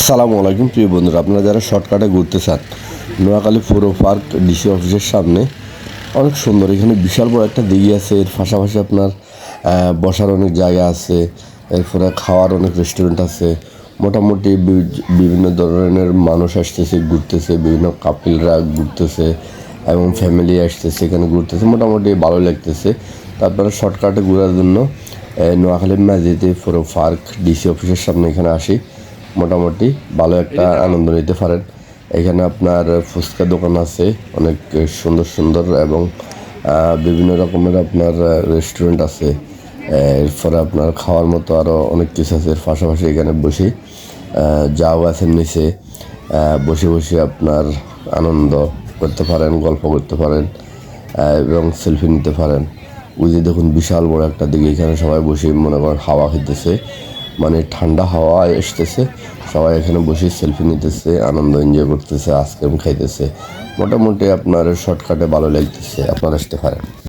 আসসালামু আলাইকুম, প্রিয় বন্ধুরা। আপনারা যারা শর্টকাটে ঘুরতে চান, নোয়াখালী পুরো পার্ক ডিসি অফিসের সামনে, অনেক সুন্দর। এখানে বিশাল বড় একটা দিঘি আছে, এর পাশাপাশি আপনার বসার অনেক জায়গা আছে, এরপরে খাওয়ার অনেক রেস্টুরেন্ট আছে। মোটামুটি বিভিন্ন ধরনের মানুষ আসতেছে, ঘুরতেছে, বিভিন্ন কাপিলরা ঘুরতেছে এবং ফ্যামিলি আসতেছে, এখানে ঘুরতেছে। মোটামুটি ভালো লাগতেছে। তারপরে শর্টকাটে ঘোরার জন্য নোয়াখালী ম্যাজিতে পুরো পার্ক ডিসি অফিসের সামনে এখানে আসি। মোটামুটি ভালো একটা আনন্দ নিতে পারেন। এখানে আপনার ফুচকা দোকান আছে অনেক সুন্দর সুন্দর এবং বিভিন্ন রকমের আপনার রেস্টুরেন্ট আছে। এরপরে আপনার খাওয়ার মতো আরও অনেক কিছু আছে। এর পাশাপাশি এখানে বসে যাও আছে নিচে বসে বসে আপনার আনন্দ করতে পারেন গল্প করতে পারেন এবং সেলফি নিতে পারেন। ওই যে দেখুন বিশাল বড় একটা দিকে এখানে সবাই বসে মনে করেন হাওয়া খেতেছে। মানে ঠান্ডা হাওয়া এসতেছে। সবাই এখানে বসে সেলফি নিতেছে, আনন্দ এনজয় করতেছে আইসক্রিম খাইতেছে। মোটামুটি আপনার শর্টকাটে ভালো লাগতেছে, আপনারা আসতে পারেন।